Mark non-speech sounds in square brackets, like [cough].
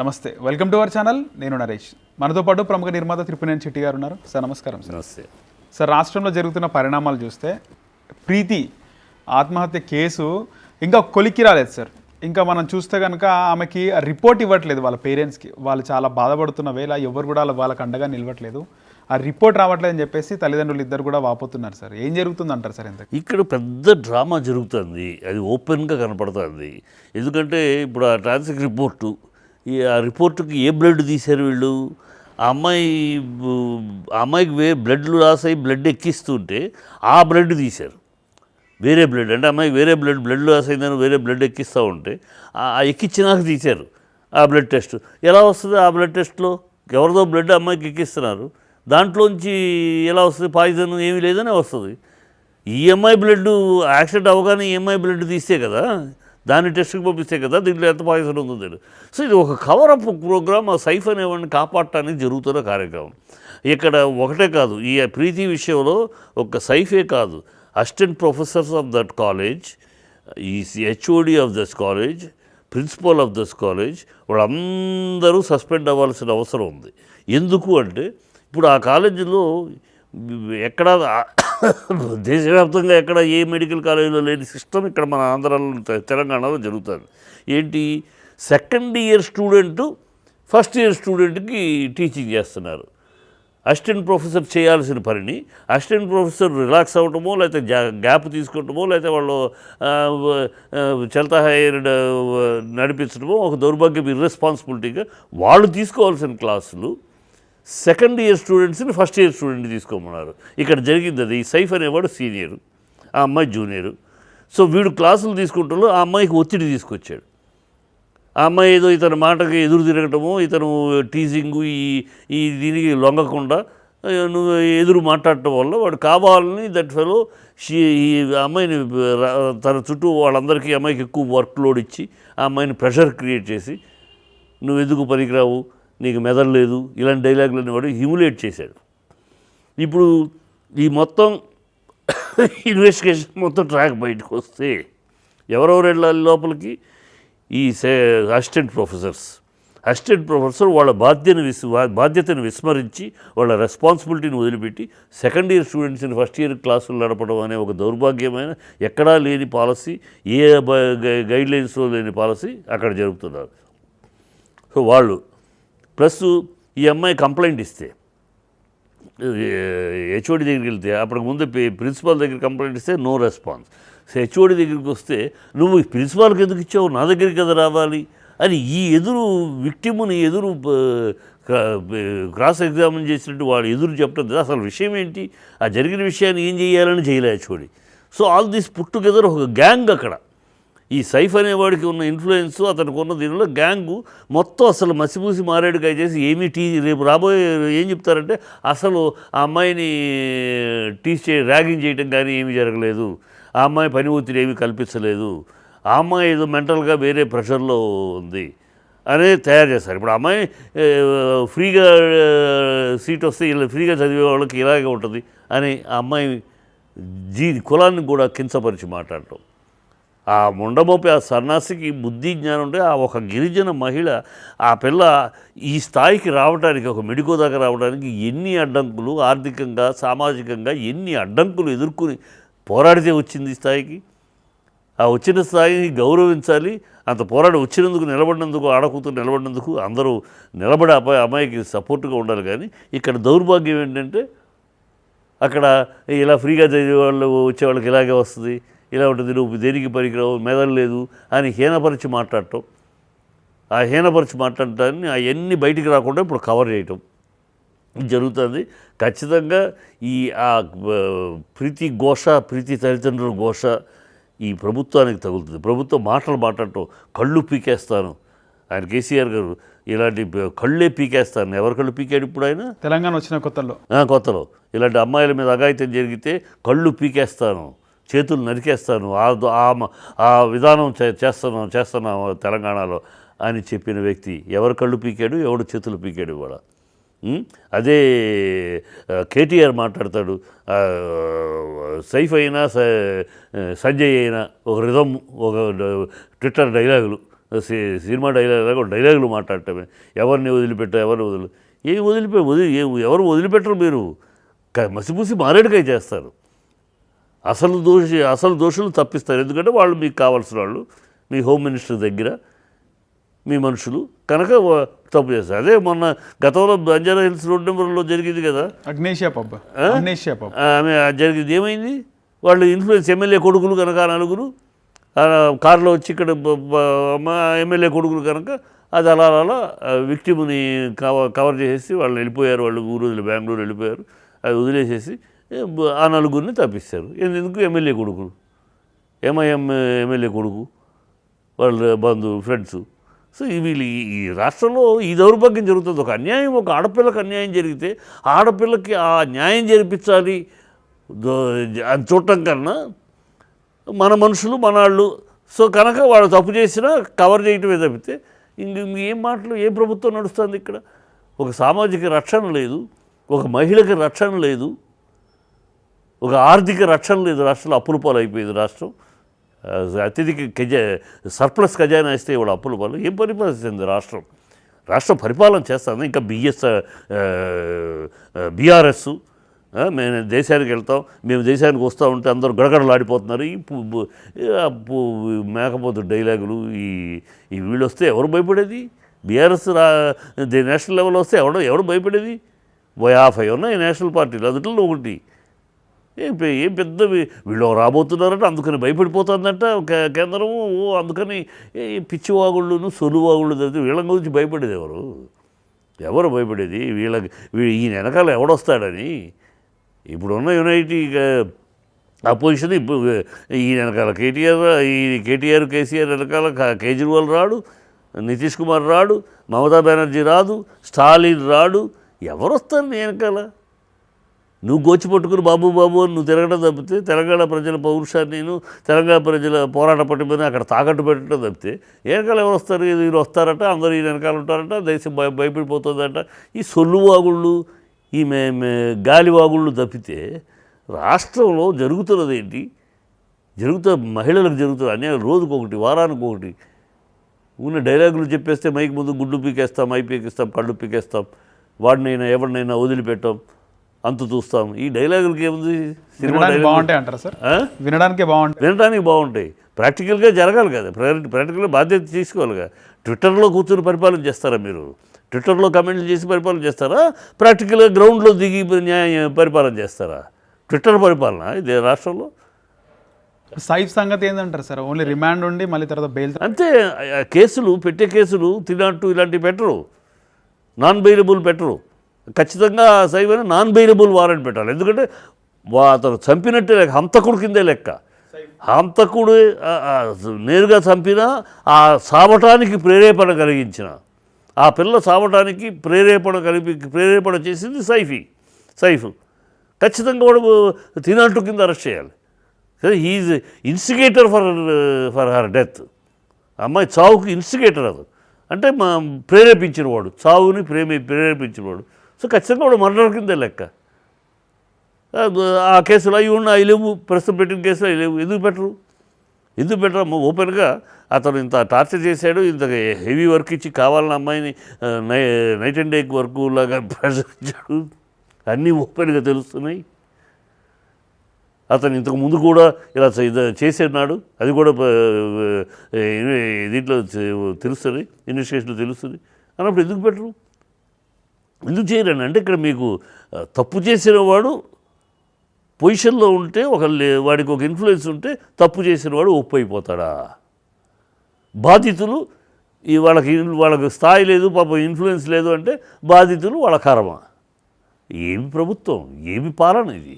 నమస్తే. Welcome to our channel నేను నరేష్. మనతో పాటు ప్రముఖ నిర్మాత తిరుపతినేని చెట్టి గారు ఉన్నారు. సార్ నమస్కారం సార్ నమస్తే. సార్ రాష్ట్రంలో జరుగుతున్న పరిణామాలు చూస్తే ప్రీతి ఆత్మహత్య కేసు ఇంకా కొలిక్కి రాలేదు సార్ ఇంకా మనం చూస్తే కనుక ఆమెకి రిపోర్ట్ ఇవ్వట్లేదు వాళ్ళ పేరెంట్స్కి వాళ్ళు చాలా బాధపడుతున్న వేళ ఎవరు కూడా వాళ్ళకి అండగా నిలవట్లేదు. ఆ రిపోర్ట్ రావట్లేదు అని చెప్పేసి తల్లిదండ్రులు ఇద్దరు కూడా వాపోతున్నారు సార్ ఏం జరుగుతుంది అంటారు సార్ ఇంతకు? ఇక్కడ పెద్ద డ్రామా జరుగుతుంది. అది ఓపెన్గా కనపడుతుంది. ఎందుకంటే ఇప్పుడు ఆ ట్రాన్సిక్ రిపోర్టు ఈ ఆ రిపోర్టుకి ఏ బ్లడ్ తీశారు వీళ్ళు? ఆ అమ్మాయి ఆ అమ్మాయికి వే బ్లడ్లు లాస్ అయ్యి బ్లడ్ ఎక్కిస్తుంటే ఆ బ్లడ్ తీశారు. వేరే బ్లడ్ అంటే అమ్మాయికి వేరే బ్లడ్ బ్లడ్ లాస్ అయిందని వేరే బ్లడ్ ఎక్కిస్తూ ఉంటే ఆ ఆ ఎక్కించినాక తీశారు ఆ బ్లడ్ టెస్ట్. ఎలా వస్తుంది ఆ బ్లడ్ టెస్ట్లో? ఎవరిదో బ్లడ్ అమ్మాయికి ఎక్కిస్తున్నారు. దాంట్లోంచి ఎలా వస్తుంది? పాయిజన్ ఏమీ లేదనే వస్తుంది. ఈఎంఐ బ్లడ్ యాక్సిడెంట్ అవగానే ఈఎంఐ బ్లడ్ తీస్తే కదా దాన్ని టెస్ట్కి పంపిస్తే కదా దీంట్లో ఎంత పాయిజన్ ఉందో తెలియదు. సో ఇది ఒక కవరప్ ప్రోగ్రామ్ ఆ సైఫ్ అనేవాడిని కాపాడటానికి జరుగుతున్న కార్యక్రమం. ఇక్కడ ఒకటే కాదు ఈ ప్రీతి విషయంలో ఒక సైఫే కాదు. Assistant professors of that college ఈ HOD of this college principal of this college వాళ్ళందరూ సస్పెండ్ అవ్వాల్సిన అవసరం ఉంది. ఎందుకు అంటే ఇప్పుడు ఆ కాలేజీలో ఎక్కడ దేశవ్యాప్తంగా ఎక్కడ ఏ మెడికల్ కాలేజీలో లేని సిస్టమ్ ఇక్కడ మన ఆంధ్రాలో తె- తెలంగాణలో జరుగుతుంది. ఏంటి? Second year student first year స్టూడెంట్కి టీచింగ్ చేస్తున్నారు. అసిస్టెంట్ ప్రొఫెసర్ చేయాల్సిన పనిని అసిస్టెంట్ ప్రొఫెసర్ రిలాక్స్ అవ్వటమో లేకపోతే జా- గ్యాప్ తీసుకోవటమో లేకపోతే వాళ్ళు చెల్తా హైర్ నడిపించడమో ఒక దౌర్భాగ్యం ఇర్రెస్పాన్సిబిలిటీగా వాళ్ళు తీసుకోవాల్సిన క్లాసులు సెకండ్ ఇయర్ స్టూడెంట్స్ని ఫస్ట్ ఇయర్ స్టూడెంట్ తీసుకోమన్నారు. ఇక్కడ జరిగింది అది. సైఫ్ అనేవాడు సీనియర్. ఆ అమ్మాయి జూనియర్. సో వీడు క్లాసులు తీసుకుంటాలో ఆ అమ్మాయికి ఒత్తిడి తీసుకొచ్చాడు. ఆ అమ్మాయి ఏదో ఇతని మాటకి ఎదురు తిరగటము ఇతను టీజింగ్ ఈ ఈ దీనికి లొంగకుండా నువ్వు ఎదురు మాట్లాడటం వల్ల వాడు కావాలని దట్ ఫెలో షీ ఈ అమ్మాయిని తన చుట్టూ వాళ్ళందరికీ అమ్మాయికి ఎక్కువ వర్క్ లోడ్ ఇచ్చి ఆ అమ్మాయిని ప్రెషర్ క్రియేట్ చేసి నువ్వు ఎందుకు పనికిరావు? నీకు మెదడు లేదు ఇలాంటి డైలాగులన్నీ వాడు హ్యూమిలేట్ చేశాడు. ఇప్పుడు ఈ మొత్తం [coughs] ఇన్వెస్టిగేషన్ మొత్తం ట్రాక్ బయటకు వస్తే ఎవరెవరు వెళ్ళాలి లోపలికి? ఈ అసిస్టెంట్ ప్రొఫెసర్స్ అసిస్టెంట్ ప్రొఫెసర్ వాళ్ళ బాధ్యను విస్ బాధ్యతను విస్మరించి వాళ్ళ రెస్పాన్సిబిలిటీని వదిలిపెట్టి సెకండ్ ఇయర్ స్టూడెంట్స్ని ఫస్ట్ ఇయర్ క్లాసులు నడపడం అనే ఒక దౌర్భాగ్యమైన ఎక్కడా లేని పాలసీ ఏ గైడ్ లైన్స్లో లేని పాలసీ అక్కడ జరుపుతున్నారు సో వాళ్ళు ప్లస్ ఈ అమ్మాయి కంప్లైంట్ ఇస్తే హెచ్ఓడి దగ్గరికి వెళ్తే అప్పటికి ముందు ప్రిన్సిపాల్ దగ్గర కంప్లైంట్ ఇస్తే నో రెస్పాన్స్. సో హెచ్ఓడి దగ్గరికి వస్తే నువ్వు ఈ ప్రిన్సిపాల్కి ఎందుకు ఇచ్చావు? నా దగ్గరికి కదా రావాలి? అని ఈ ఎదురు విక్టిమ్ని ఎదురు క్రాస్ ఎగ్జామిన్ చేసినట్టు వాడు ఎదురు చెప్పడం కదా. అసలు విషయం ఏంటి? ఆ జరిగిన విషయాన్ని ఏం చేయాలని చేయలే HOD. So all this put together ఒక గ్యాంగ్ అక్కడ. ఈ సైఫ్ అనేవాడికి ఉన్న ఇన్ఫ్లుయెన్స్ అతనికి ఉన్న దీనిలో గ్యాంగు మొత్తం అసలు మసిపూసి మారేడుకాయ చేసి ఏమీ టీ రేపు రాబోయే ఏం చెప్తారంటే అసలు ఆ అమ్మాయిని టీస్ చే ర్యాగింగ్ చేయటం కానీ ఏమీ జరగలేదు. ఆ అమ్మాయి పని ఒత్తిడి ఏమీ కల్పించలేదు. ఆ అమ్మాయి ఏదో మెంటల్గా వేరే ప్రెషర్లో ఉంది. అనేది తయారు చేస్తారు. ఇప్పుడు అమ్మాయి ఫ్రీగా సీట్ వస్తే ఇలా ఫ్రీగా చదివే వాళ్ళకి ఇలాగే ఉంటుంది అని ఆ అమ్మాయి జీ కులాన్ని కూడా కించపరిచి మాట్లాడటం. ఆ ముండమోపి ఆ సన్నాసికి బుద్ధి జ్ఞానం ఉంటే ఆ ఒక గిరిజన మహిళ ఆ పిల్ల ఈ స్థాయికి రావడానికి ఒక మెడికో దాకా రావడానికి ఎన్ని అడ్డంకులు ఆర్థికంగా సామాజికంగా ఎన్ని అడ్డంకులు ఎదుర్కొని పోరాడితే వచ్చింది ఈ స్థాయికి? ఆ వచ్చిన స్థాయిని గౌరవించాలి. అంత పోరాడి వచ్చినందుకు నిలబడినందుకు ఆడకూతురు నిలబడినందుకు అందరూ నిలబడి అబ్బాయి అమ్మాయికి సపోర్ట్గా ఉండాలి. కానీ ఇక్కడ దౌర్భాగ్యం ఏంటంటే అక్కడ ఇలా ఫ్రీగా చదివే వాళ్ళు వచ్చే వాళ్ళకి ఇలాగే వస్తుంది. ఇలా ఉంటుంది నువ్వు దేనికి పనికిరావు మెదడు లేదు అని హీనపరిచి మాట్లాడటం. ఆ హీనపరిచి మాట్లాడటాన్ని అవన్నీ బయటికి రాకుండా ఇప్పుడు కవర్ చేయటం. జరుగుతుంది. ఖచ్చితంగా ఈ ఆ ప్రీతి ఘోష ప్రీతి తల్లిదండ్రుల ఘోష ఈ ప్రభుత్వానికి తగులుతుంది. ప్రభుత్వం మాటలు మాట్లాడటం. కళ్ళు పీకేస్తాను. ఆయన కేసీఆర్ గారు ఇలాంటి కళ్ళే పీకేస్తాను. ఎవరి కళ్ళు పీకాడు ఇప్పుడు ఆయన? తెలంగాణ వచ్చిన కొత్తల్లో. ఆ, కొత్తలో. ఇలాంటి అమ్మాయిల మీద అఘాయిత్యం జరిగితే కళ్ళు పీకేస్తాను. చేతులు నరికేస్తాను. ఆ మ- ఆ విధానం చే- చేస్తున్నాం చేస్తున్నాం తెలంగాణలో అని చెప్పిన వ్యక్తి ఎవరు కళ్ళు పీకాడు? ఎవడు చేతులు పీకాడు కూడా? అదే కేటీఆర్ మాట్లాడతాడు. సైఫ్ అయినా స- సంజయ్ అయినా ఒక రిధం ఒక ట్విట్టర్ డైలాగులు సి- సినిమా డైలాగ్ ఒక డైలాగులు మాట్లాడటమే. ఎవరిని వదిలిపెట్టా ఎవరిని వదిలి ఏ వదిలిపె వదిలి ఎవరు వదిలిపెట్టరు మీరు? క- మసిపూసి మారేడుకాయ చేస్తారు. అసలు దోషి అసలు దోషులు తప్పిస్తారు. ఎందుకంటే వాళ్ళు మీకు కావాల్సిన వాళ్ళు మీ హోమ్ మినిస్టర్ దగ్గర మీ మనుషులు. కనుక తప్పు చేస్తారు. అదే మొన్న గతంలో బంజారా హిల్స్ రోడ్ నెంబర్లో జరిగింది కదా. అగ్నేషియా ఆమె జరిగింది. ఏమైంది? వాళ్ళు ఇన్ఫ్లుయెన్స్ ఎమ్మెల్యే కొడుకులు కనుక నలుగురు కారులో వచ్చి ఇక్కడ ఎమ్మెల్యే కొడుకులు కనుక అది అలా అలా విక్టిమ్ని కవర్ కవర్ చేసేసి వాళ్ళు వెళ్ళిపోయారు. వాళ్ళు ఊరు వదిలి బెంగళూరు వెళ్ళిపోయారు. అది వదిలేసేసి ఆ నలుగురిని తప్పిస్తారు. ఎందుకు? ఎమ్మెల్యే కొడుకులు. ఎంఐఎం ఎమ్మెల్యే కొడుకు వాళ్ళ బంధువు ఫ్రెండ్స్. సో వీళ్ళు ఈ- రాష్ట్రంలో ఈ దౌర్భాగ్యం జరుగుతుంది. ఒక అన్యాయం ఒక ఆడపిల్లకి అన్యాయం జరిగితే ఆడపిల్లకి ఆ న్యాయం జరిపించాలి. అని అది చూడటం కన్నా మన మనుషులు మన వాళ్ళు సో కనుక వాళ్ళు తప్పు చేసినా కవర్ చేయటమే తప్పితే ఇంక ఏం మాటలు ఏ ప్రభుత్వం నడుస్తుంది ఇక్కడ? ఒక సామాజిక రక్షణ లేదు. ఒక మహిళకి రక్షణ లేదు. ఒక ఆర్థిక రక్షణ లేదు రాష్ట్రంలో అప్పుల పాలు అయిపోయింది రాష్ట్రం. అత్యధిక ఖజా సర్ప్లస్ ఖజానా ఇస్తే ఇవాళ అప్పుల పాలు. ఏం పరిపాలిస్తుంది రాష్ట్రం? రాష్ట్రం పరిపాలన చేస్తుంది. ఇంకా బిఎస్ బీఆర్ఎస్ మేము దేశానికి వెళ్తాం మేము దేశానికి వస్తూ ఉంటే అందరూ గడగడలాడిపోతున్నారు ఈ పు- మేకపోతు డైలాగులు ఈ ఈ వీళ్ళు వస్తే ఎవరు భయపడేది? బీఆర్ఎస్ రా నేషనల్ లెవెల్ వస్తే ఎవడో ఎవడు భయపడేది? ఓ యాభై ఉన్నాయి నేషనల్ పార్టీలు. అందులో ఒకటి ఏం ఏం పెద్దవి వీళ్ళు రాబోతున్నారంటే అందుకని భయపడిపోతుందంట కేంద్రము. ఓ అందుకని పిచ్చివాగుళ్ళును సొలువాగుళ్ళు తెలిసి వీళ్ళ గురించి భయపడేది ఎవరు? ఎవరు భయపడేది? వీళ్ళకి వీ- ఈయన వెనకాల ఎవడొస్తాడని? ఇప్పుడున్న యునైటీ అపోజిషన్ ఇప్పుడు ఈయన వెనకాల కేటీఆర్ ఈ కేటీఆర్ కేసీఆర్ వెనకాల కేజ్రీవాల్ రాడు నితీష్ కుమార్ రాడు మమతా బెనర్జీ రాదు స్టాలిన్ రాడు. ఎవరు వస్తారు నీ వెనకాల? నువ్వు గోచి పట్టుకుని బాబు బాబు అని నువ్వు తిరగడం తప్పితే తెలంగాణ ప్రజల పౌరుషాన్ని నేను తెలంగాణ ప్రజల పోరాట పట్టుమని అక్కడ తాకట్టు పెట్టడం తప్పితే వెనకాల ఎవరు వస్తారు? వీళ్ళు వస్తారట అందరూ ఈ వెనకాల ఉంటారట దేశం భయ భయపడిపోతుందట. ఈ సొల్లు వాగుళ్ళు ఈ మే మే- గాలి వాగుళ్ళు తప్పితే రాష్ట్రంలో జరుగుతున్నది ఏంటి? జరుగుతా మహిళలకు జరుగుతుంది అన్యాయం రోజుకు ఒకటి వారానికి ఒకటి ఉన్న డైలాగులు చెప్పేస్తే మైక్ ముందు గుడ్లు పీకేస్తాం మై పీకేస్తాం కళ్ళు పీకేస్తాం. వాడినైనా ఎవరినైనా వదిలిపెట్టాం. అంత చూస్తాం. ఈ డైలాగులకి ఏముంది? సినిమా బాగుంటాయి అంటారా సార్? వినడానికే బాగుంటాయి. వినడానికి బాగుంటాయి. ప్రాక్టికల్గా జరగాలి కదా. ప్ర- ప్రాక్టికల్గా బాధ్యత తీసుకోవాలిగా ట్విట్టర్లో కూర్చొని పరిపాలన చేస్తారా మీరు? ట్విట్టర్లో కమెంట్లు చేసి పరిపాలన చేస్తారా? ప్రాక్టికల్గా గ్రౌండ్లో దిగి న్యాయ పరిపాలన చేస్తారా? ట్విట్టర్ పరిపాలన ఇది రాష్ట్రంలో? సైఫ్ సంగతి ఏంటంటారు సార్? ఓన్లీ రిమాండ్ ఉండి మళ్ళీ తర్వాత బెయిల్ అంతే. కేసులు పెట్టే కేసులు తినట్టు ఇలాంటివి పెట్టరు. నాన్ బెయిలబుల్ పెట్టరు. ఖచ్చితంగా సైబర్ నాన్ బెయిలబుల్ వారెంట్ పెట్టాలి. ఎందుకంటే అతను చంపినట్టే లెక్క హంతకుడు కిందే లెక్క. హంతకుడు నేరుగా చంపిన ఆ సావటానికి ప్రేరేపణ కలిగించిన. ఆ పిల్ల సావటానికి ప్రేరేపణ కలిపి ప్రేరేపణ చేసింది సైఫీ సైఫ్. ఖచ్చితంగా వాడు తినట్టు కింద అరెస్ట్ చేయాలి. Is instigator for for her death. అమ్మాయి చావుకి ఇన్స్టిగేటర్ అది. అంటే మా ప్రేరేపించిన వాడు చావుని ప్రేమి ప్రేరేపించిన వాడు. సో ఖచ్చితంగా వాడు మర్డర్ కిందే లెక్క. ఆ, కేసులో కేసులు అవి ఉన్న అవి లేవు ప్రస్తుతం పెట్టిన కేసులు అవి లేవు. ఎందుకు పెట్టరు? ఎందుకు పెట్టరు? ఓపెన్గా అతను ఇంత టార్చర్ చేశాడు ఇంత హెవీ వర్క్ ఇచ్చి కావాలని అమ్మాయిని నై నైట్ అండ్ డే వర్క్ లాగా ప్రెషర్ ఇచ్చాడు అన్నీ ఓపెన్గా తెలుస్తున్నాయి. అతను ఇంతకు ముందు కూడా ఇలా చే- ఇది చేసేనాడు అది కూడా దీంట్లో తెలుస్తుంది ఇన్వెస్టిగేషన్లో తెలుస్తుంది అన్నప్పుడు ఎందుకు పెట్టరు? ఎందుకు చేయరని అంటే ఇక్కడ మీకు తప్పు చేసిన వాడు పొజిషన్లో ఉంటే ఒక వాడికి ఒక ఇన్ఫ్లుయెన్స్ ఉంటే తప్పు చేసిన వాడు ఒప్పు అయిపోతాడా? బాధితులు ఈ వాళ్ళకి వాళ్ళకి స్థాయి లేదు పాపం ఇన్ఫ్లుయెన్స్ లేదు అంటే బాధితులు వాళ్ళ కర్మ. ఏమి ప్రభుత్వం? ఏమి పాలన ఇది?